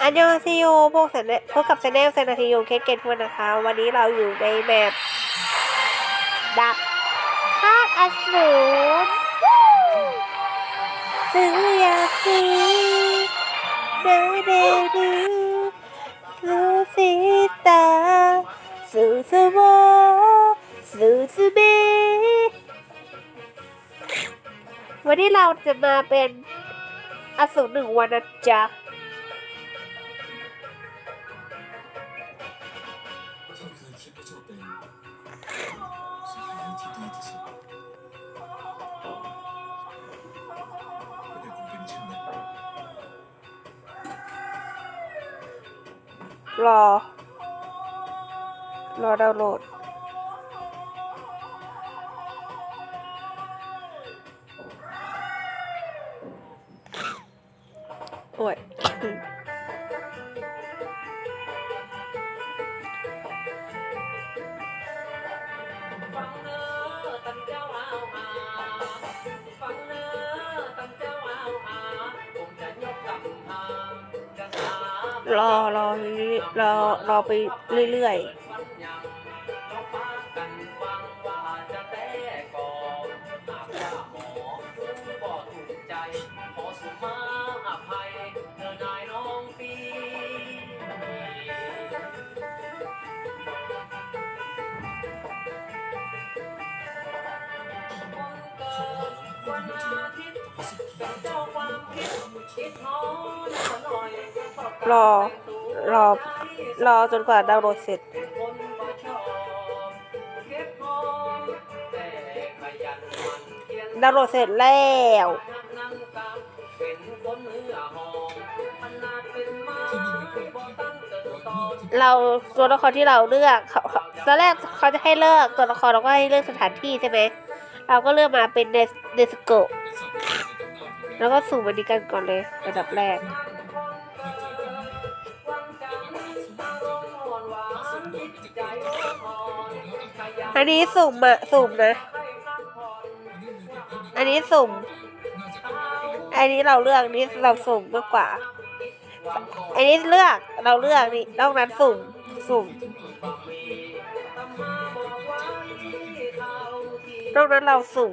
อันยองซิโยพวกเซนเพบกับเซนเนลเซนาซิโยเคสเกตพวกนะคะ วันนี้เราอยู่ในแบบดับธาตุอสูรซื้อยาซีนาเดดูซูซิตาซูซูโบซูซูเบวันนี้เราจะมาเป็น อสูรหนึ่งวันนะจ๊ะท่านเคยคิดว่าเจ้ารอ รอดาวน์โหลดากระสารอรอรอรอไปเรื่อยฟั ทิตย์เป็นเจ้าความคิดคิดน้อยซะหน่อยๆรอ รอ รอจนกว่าดาวน์โหลดเสร็จ คนก็ชอบเก็บหอมแต่ขยันหมั่นเพียรดาวน์โหลดเสร็จแล้ว นั่งกำเป็นคนเนื้อหอมขนาดเป็นไม้บ่ตั้งเติบโตเราตัวละครที่เราเลือกเขาเขาตอนแรกเขาจะให้เลือกตัวละครเราก็ให้เลือกสถานที่ใช่ไหม เราก็เลือกมาเป็นเดสเดสโกะ แล้วก็สุ่มอันนี้กันก่อนเลยอันดับแรก อันนี้สุ่มอะสุ่มนะ อันนี้สุ่ม อันนี้เราเลือกนนี้เราสุ่มมากกว่า อันนี้เลือกเราเลือกนี่นอกนั้นสุ่มสุ่มนอกนั้นเราสุ่ม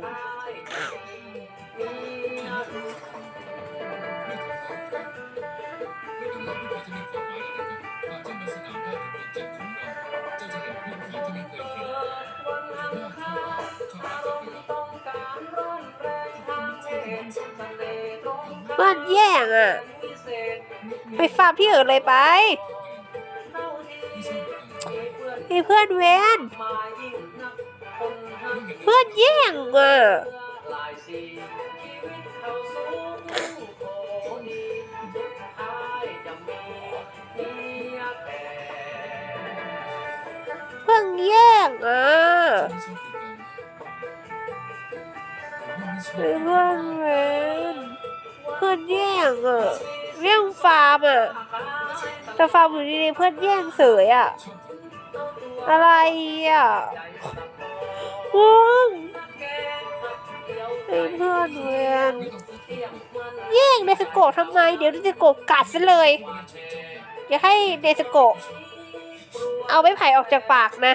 บ้านแย่งอะไปฟาร์มที่อื่นเลยไปไม่ทราบเหมือนกันมีเพื่อนเวนเพื่อนแย่งอะหลายสีชีวิตเขาสูงโคดีสุดท้ายจะมีเมียแก่เพื่อนแย่งอะไม่ชอบเหมือนกันผมว่าไม่ชอบมีเพื่อนเวน เพื่อนแย่งอะแย่งฟาร์มอะแต่ฟาร์มอยู่ดีๆเพื่อนแย่งเสยอะ อะไรอะมึงไอ้เพื่อนเวนแย่งเนสโกะทำไม เดี๋ยวเนสโกะกัดซะเลยอย่าให้เนสโกะเอาไม้ไผ่ออกจากปากนะ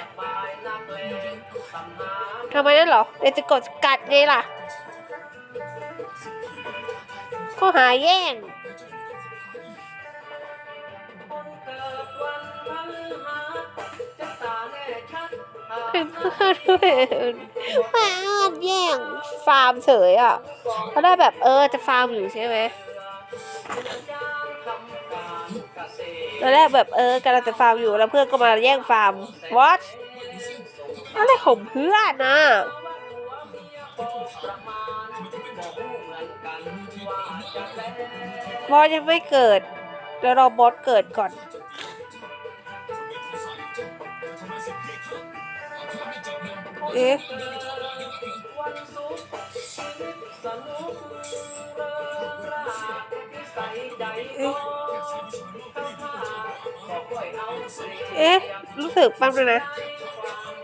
ทำไมนั่นเหรอเนสโกะกัดไงล่ะ ข้อหาแย่ง เป็นเพื่อนเวนแม่งแย่งฟาร์มเฉยอะเขาได้แบบเออจะฟาร์มอยู่ใช่ไหมตอนแรกแบบเออกำลังจะฟาร์มอยู่แล้วเพื่อนก็มาแย่งฟาร์ม what อะไรของเพื่อนนะ บอสยังไม่เกิดเดี๋ยวรอบอสเกิดก่อน เอ๊ะเอ๊ะ รู้สึกแป๊บนึงนะ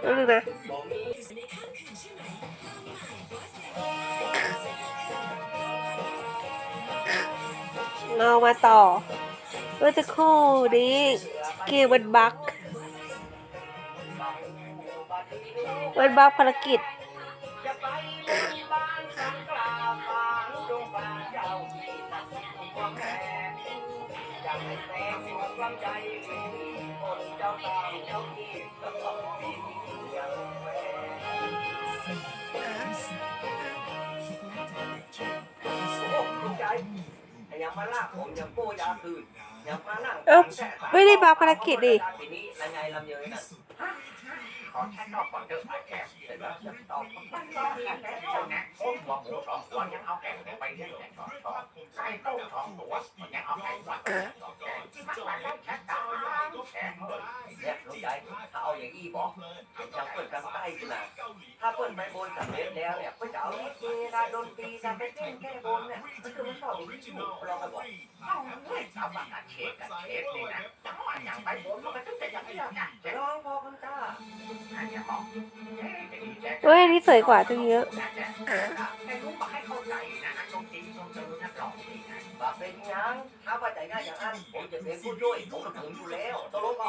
แป๊บนึงนะ รเอามาต่อเมื่อจะครู่นี้เกมมันบั๊กมันบั๊กภารกิจ ย่ามาลากผมอย่าโป้ยาคืนอย่ามานั่งเอ้าไม่ได้บั๊กภารกิจดิทีนี้ลำไยลำเยยน่ะ ขอแค่นอกก่อนเถอะไอ้แขกเสร็จแล้วจะตอบมันก็แค่แค่เท่านั้โอ้หัวหมูสองตัวยังเอาแกงไปเรื่อยๆต่อต่อไก่ต้มสองตัวยังเอาแกงมาต่อแกงมันไปแล้วแค่ตาแกงเลยเนี่ยลูกใหญ่ถ้าเอาอย่างอี้บอกยังเปิดกันใต้ขนาถ้าเปิดไปบนสำเร็จแล้วเนี่ยก็จะเอาลิเกนะดนตรีนะไปเต้นแก้บนเนี่ยมันคือมันชอบอย่างนี้อยู่เราไปบอกเอาเฮ้ยเอาปากกัดเชฟกัดเชฟนี่นะจังหวะอย่างไปบนมันก็จะอย่างนี้อย่างนั้นจะร้องพอกันจ้าเฮ้ยอันนี้สวยกว่าตั้งเยอะเป็นยังถ้าว่าใจง่ายอย่างนั้นผมจะเป็นผู้ช่วยผมกับผมอยู่แล้วตกลงก็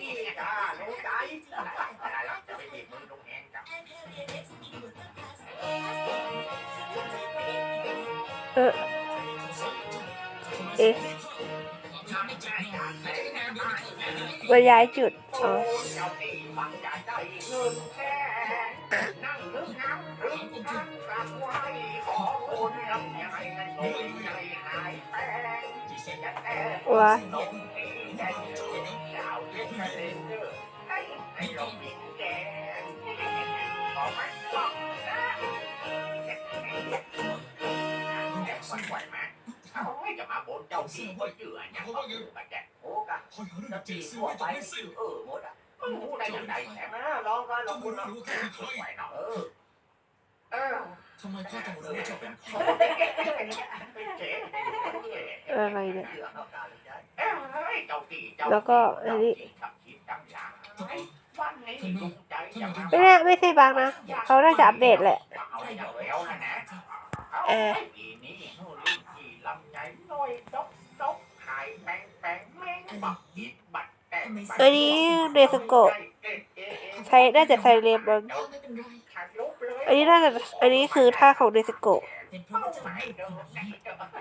นี่จ้าลงแหงจ้ะเออ เอ๊ะ บรรยายจุด อ๋อ เจ้าที่ฟังใจได้เงินแค่นั่งนึกน้ำรึงทั้งกลับไว้ขอคนลำใหญ่กันโดยใจหายแปลงจะแต่ ว้า นมตีแดงสาวเล็กกระเด็นเด้อให้ให้เราบินแกงขอไม่ต้องนะแกมันไหวไหมเอาไว้จะมาบนเจ้าที่ก็เจือเนี่ยก็คือแบบแกโอ้กะ คอยหาเรื่องจีซื้อไว้ไปจะไม่สิ้นเออหมดอะมูได้ยังไงแถมนะร้องก็ร้องคุณเนาะไหวเนาะเออเออทำไมข้าต้องรู้ว่าเจ้าเป็นใครอะไรเนี่ยแล้วก็อันนี้ไม่แน่ไม่ใช่บั๊กนะ เขาน่าจะอัปเดตแหละเออ อันนี้เดสโกะใช้น่าจะใส่เลมบังไม่เป็นไรอันนี้น่าจะอันนี้คือท่าของเดสโกะเป็นเพราะว่าเจ้าไม่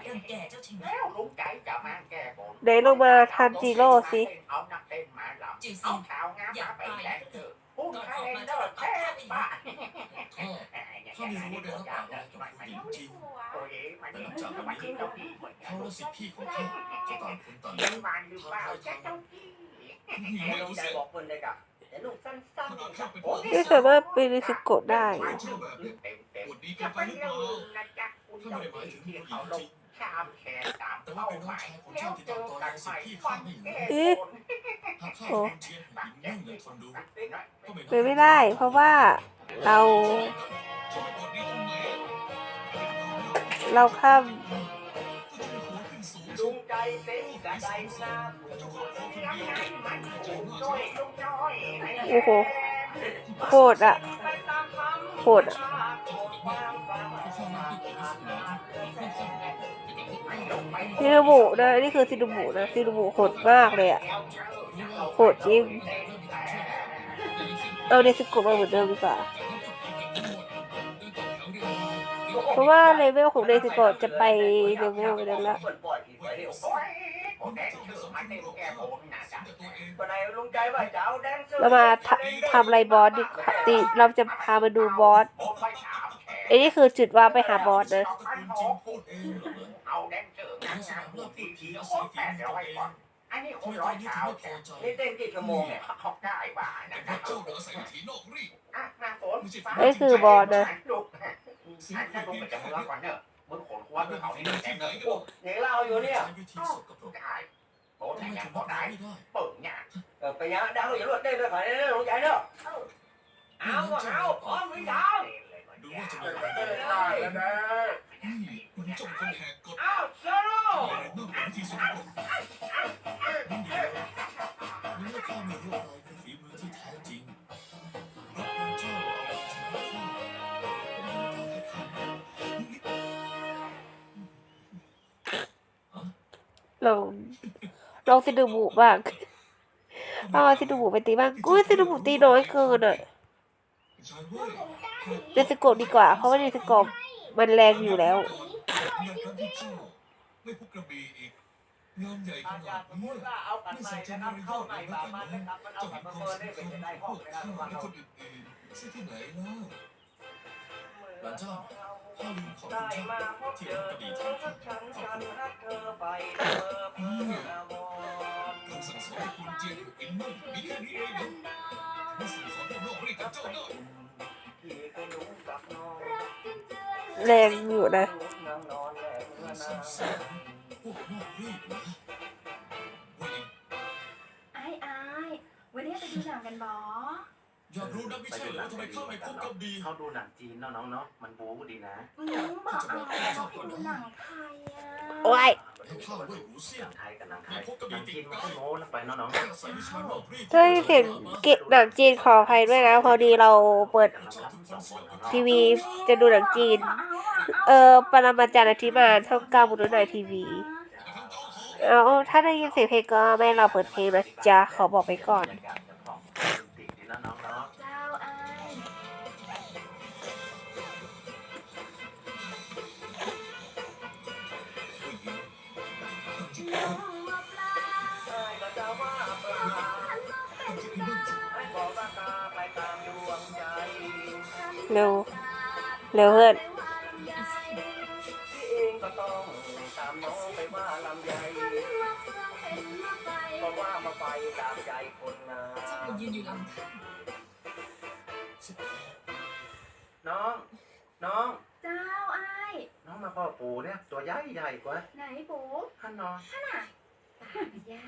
รังแกเจ้าใช่ไหมแล้วลุงใจจะมาแก้บนไหนลงมาทันจิโร่สิเอานักเต้นมาหลับจิวเอาซินเท้างามมาไปแลกเถอะพูดก่อนใครออกมาเลิเจ้ากแท้บ้าข้าข้าไม่รู้เลยนะว่ากับผู้หญิงจริงโอ้ยมันต้องจับมันคือเจ้าที่เหมือนกัเขานและสิทธิพี่ของเขาจะต่างคน ต่างเลี้ยงมันหรือเปล่าแค่เจ้าที่ไม่ลงใจสิบอกคนเลยกะเดี๋ยวลุงสั้นขนาดข้าเป็นๆโอ้ยไม่สามารถเป็นเดสโกะได้ จะเกินไปไปหรือเปเรื่อล่างนะจ๊ะคุณเจ้าที่ที่เขาลงชามแขนตามเป้าเป็นหมายแล้วเจอกัยานใหม่ฟันไม่อยู่แก้บนหากข้าเป็นไม่เป็นไม่ได้ เพราะว่าเรา เราข้าม โอ้โหโคตรอะโคตรอะซินบุนะนี่คือซินบุนะซินบุโหดมากเลยอะโหดจริง เอาเดสโกะมาเหมือนเดิมดีกว่าเพราะว่าเลเวลของเดสโกะจะไปเลเวลไปนั้นละ เรามาทำทำอะไรบอสดีกว่าติเราจะพามาดูบอสอันนี้คือจุดว่าไปหาบอสนะเอาแดนเซอร์งานงานผู้ที่ทีโคตรแปดร้อยก่อนอันนี้คนร้อยเช้านี่เต้นกี่ชั่วโมงเนี่ยเขาได้บ้านะคพรัระบเจ้าอาศัยวิถีนอกรีดอะหน้าฝนนี่คือบอสนะลูกอันนั้นลูกจะมือก่อนเนอะ มึงขนคว้าด้วยเขาที่นี่แทงเลยโอ้ยเราอยู่เนี่ยใช้วิธีสกปรกได้โอ้ทำยไมยังถึงพอรับได้ไม่ได้เปิดเนี่ยไปยังดาวอย่ารวดเต้นด้วยฝ่ายนี้ลงใจเนอะเอาเอาพร้อมหรือยังดูว่าจะมีอะไรได้ได้แล้วนะนี่คุณจงคนแหกกฎเอาโซโล่อะไรนอกจากวิธีสกปรกนั่เดียวนี่ว่าข้าไม่รู้อะไร ลองซิดูบุบ้างลองเอาซิดูบุไปตีบ้างอุ้ยซิดูบุตีน้อยเกินอะชายเว้ยเนสโกะดีกว่า เพราะว่าเนสโกะมันแรงอยู่แล้วงานครั้งที่เจ้าไม่พบกระบี่อีกงานใหญ่ขอาจานาดรย์สมมนี้ติว่าเอากันไม่ในใส่ใจนะในครับเรื่เข้าองในแล้วบากันมันนะนะครับมันเอาเจ้ากัเห็นนมาความเปิดสำได้คัญเป็นขในองห้องข้าในและการคนอื่นๆเสียที่ไหนเล่าหลานเจ้าข้าลืมขอบ ได้มาพบเจอกระเธบี่อสักข้าฉันขอบฉันรักเธอไปเธอเพื่ออาวรคำสั่งสอนคุณเจียนอินมั่งมีแค่นี้เองเหรอไม่สั่งสอนพวกนอกให้กับเจ้าได้ที่เคยหนุ่มกับน้องแรงอยู่นะไอ้ไอ้วันนี้ไปดูหนังกันบอ อยากรู้นักไม่ใช่เหรอทำไมข้าไม่พบกระบี่เขาดูหนังจีนเนาะน้องเนาะมันบู๊ดีนะอืมบอกเอาต้องไปดูหนังไทยอะโอ้ยให้ข้าเว้ยหูเสี่หยนังงไทยกับหนังไทยหนังจีนมันก็โม้ลงไปเนาะน้องข้าใส่วิชานอกรีบได้ยินเสียงเกะหนังจีนขออภัยด้วยนะ พอดีเราเปิดทีวีจะดูหนังจีน เออปรมาจารย์อธิบายช่องเก้าบุญนายทีวีเอาถ้าได้ยินเสียงเพลงก็ไม่เราเปิดเพลงนะจ๊ะขอบอกไปก่อน เร็ว เร็วเพื่อนพี่เองก็ต้องตามน้องไปว่าลำไยเพราะว่ามาไปตามใจคนงาเจ้าไปมยืนอยู่ลำธารน้อง น้อง เจ้าไอ้ายน้องมาพ่อปู่เนี่ย ตัวใหญ่ใหญ่กว่าไหนปูท่านน้องป่ายา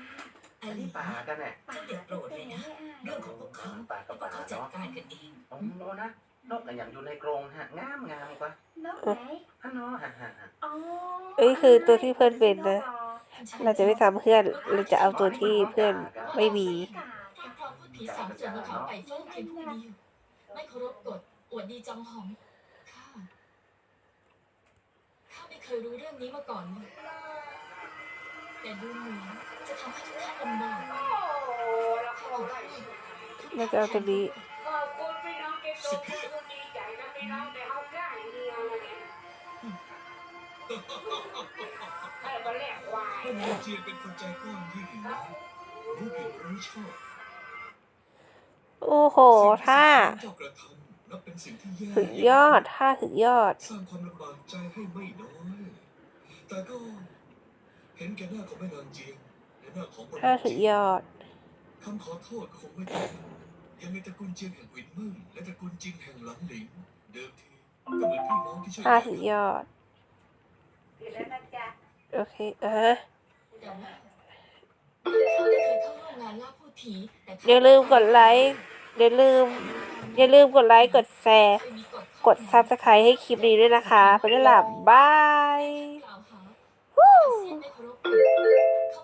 ไอ้อันลีนี้ป่ากันเนี่ยป่าเจ้าอย่าโกรธเลยนะ เรื่องของพวกเขาป่ากับพวกป่าเขาจัดเนาะการกันเองโอ้โหนะ นกกันอย่างอยู่ในกรงฮะงามงามกว่านกไหนท่านน้องฮะฮะฮะอ๋อเอ้ยคือตัวที่เพื่อนเป็นนะ เราจะไม่ทำเพื่อนเราจะเอาตัวที่เพื่อนไม่มีการพร้อมพูดผีสามตัวมาเขาไปเฝ้าเพียงผู้เดียวไม่เคารพกฎอวดดีจองหองข้าข้าไม่เคยรู้เรื่องนี้มาก่อนเลยแต่ดูเหมือนจะทำให้ทุกท่านลำบากข้าขอโทษเราจะเอาตัวนี้ขอบคุณ พี่น้อดพ่อแต่เขาได้เดียวเลยเนี่ยให้มอเจียนเป็นคนใจกว้างยิ่งนะรู้ผิดรู้ชอบโอ้โหท่าถึงยอดท่าถึงยอด สร้างความลำบากใจให้ไม่น้อย แต่ก็เห็นแก่หน้าของแม่นางเจียงและหน้าของคนท่าถึงยอดคำขอโทษคงไม่ได้ ยังมีตระกูลเจียงแห่งหวินมึงและตระกูลจิงแห่งหลังหลิง เดิมทีก็เหมือนพี่น้องที่ช่วยท่ากันถึงยอดทีแล้วนะจ๊ะโอเคอะแต่ว่าข้าไม่เคยเข้าร่วมงานล่าพูดผีแต่ข้อย่าลืมกดไลค์ อย่าลืม อย่าลืมกดไลค์ กดแชร์เคยมีกฎกดซับสไครต์ให้คลิปนี้ด้วยนะคะ ไปได้หลับบายก